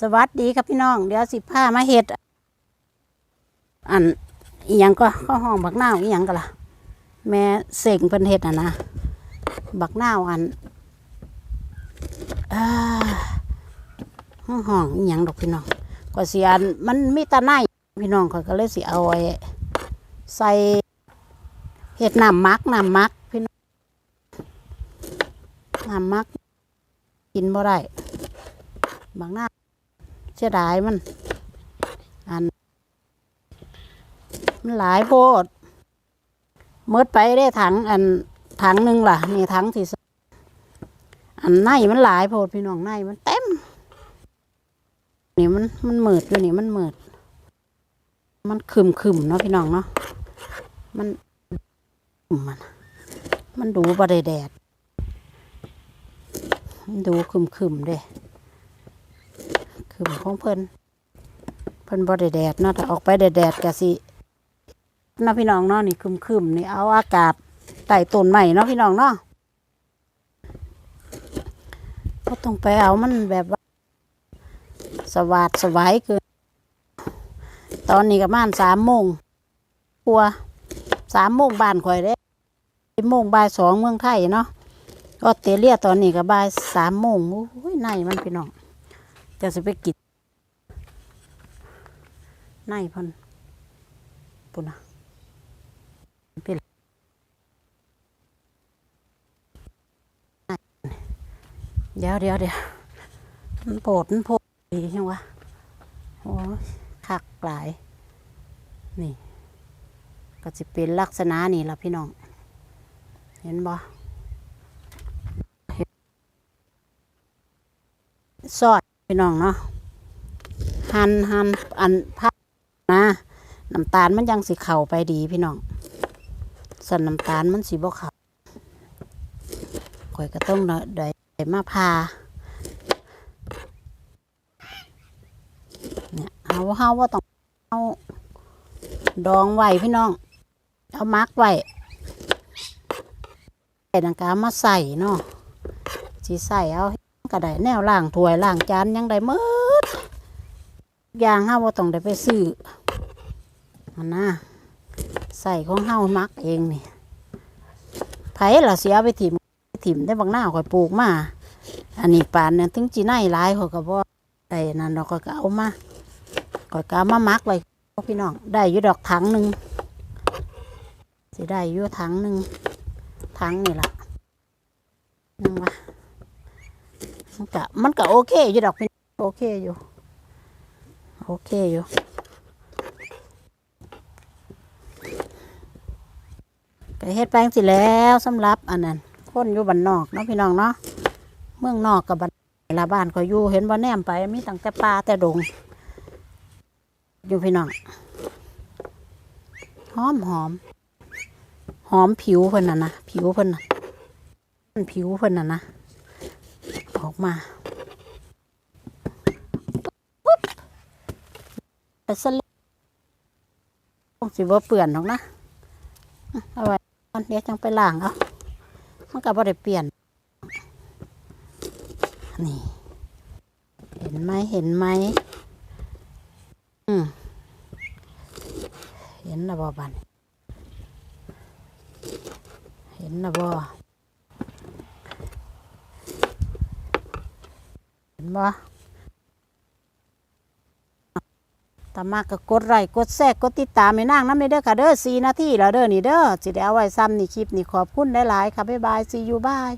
สวัสดีครับพี่น้อง เดี๋ยวสิพามาเฮ็ด อันอีหยังก็ข้าวห้องบักหน้าวอีหยังก็ล่ะ แม่เสงเพิ่นเฮ็ดอะนะบักหน้าวอันอ่าห้องห้องอีหยังดอกพี่น้องก็สิอันมันมีตะไนพี่น้องเขาก็เลยสิเอาไว้ใส่เฮ็ดน้ำมักน้ำมักพี่น้องน้ำมักกินบ่ได้บางหน้า เสียดายมัน อัน มันหลายโพดเมดไปได้ถังอันถังหนึ่งล่ะนี่ถังที่สอันในมันหลายโพดพี่น้องในมันเต็มนี่มันมันหมืดอยู่นี่มันหมืดมันคึมคึมเนาะพี่น้องเนาะมันมัน มันดูบ่ได้แดดดูคึมคึมเด้ คึมของเพิ่นเพิ่นบ่ได้แดดเนาะถ้าออกไปแดดๆก็สิเนาะพี่น้องเนาะนี่คึมคึมๆนี่เอาอากาศใต้ต้นไม้เนาะพี่น้องเนาะก็ต้องไปเอามันแบบว่าสวัสดสวายเกินตอนนี้ก็บ้านสามโมงกลัวสามโมงบ้านข่อยเด้โมงบ่ายสองเมืองไทยเนาะออสเตรเลียตอนนี้ก็บ่ายสามโมงโอ้ยในมันพี่น้อง จะสิไปกินในพันปุ่นนะเป็นเดี๋ยวเดี๋ยวเดี๋ยวมันโปดมันโพดดียังวะโอ้คักหลาย นี่ ก็จะเป็นลักษณะนี่ละพี่น้อง เห็นบ่ซอส พี่น้องเนาะหั่นหั่นอันพักนะน้ำตาลมันยังสิเข่าไปดีพี่น้องส่วนน้ำตาลมันสีบ่เข่าข่อยก็ต้องได้ได้มาพาเนี่ยเอาเฮาว่าต้องเอาดองไว้พี่น้อง เอามักไว้ใส่ดังกามาใส่เนาะสีใส่เอา ก็ได้แนวล่างถ้วยล่างจานยังได้หมืดอยางห้าว่าต้องได้ไปซื้อมันนะใส่ของเฮามักเองนี่ไผ่ละเสียไปถิ่มถิ่มได้บางหน้าข่อยปลูกมาอันนี้ปานเนี่ยถึงจีไนหลายข่อยก็บ่ได้นั่นเราก็เอามาข่อยก็เอามามักเลยพี่น้องได้อยู่ดอกถังหนึ่งสิได้อยู่ถังหนึ่งถังนี่ล่ะนึงวะ มันก็มันก็โอเคอยู่ดอกพี่โอเคอยู่ โอเคอยู่ก็เฮ็ดแปลงสิแล้วสำหรับอันนั้นคนอยู่บ้านนอกเนาะพี่น้องเนาะเมืองนอกกับบ้านละบ้านก็อยู่เห็นบ่าแนมไปมีตั้งแต่ป่าแต่ดง อยู่พี่น้องหอมหอมหอมผิวเพิ่นน่ะนะผิวเพิ่นน่ะผิวเพิ่นน่ะนะ ออกมาปุ๊บแต่สลิคงสิบ่เปื่อนหรอกนะเอาไว้ก่อนเดี๋ยวจังไปล้างเอามันก็บ่ได้เปลี่ยน นี่ เห็นไหมเห็นไหมอืมเห็นนะบ่บันเห็นนะบ่ เห็น บ่ตามากก็กดไลค์กดแชร์กดติดตามให้นางน้ำในเด้อค่ะเด้อสี่นาทีแล้วเด้อนี่เด้อสิได้เอาไว้ซ้ำนี่คลิปนี่ขอบคุณหลายๆค่ะบ๊ายบายซียูบาย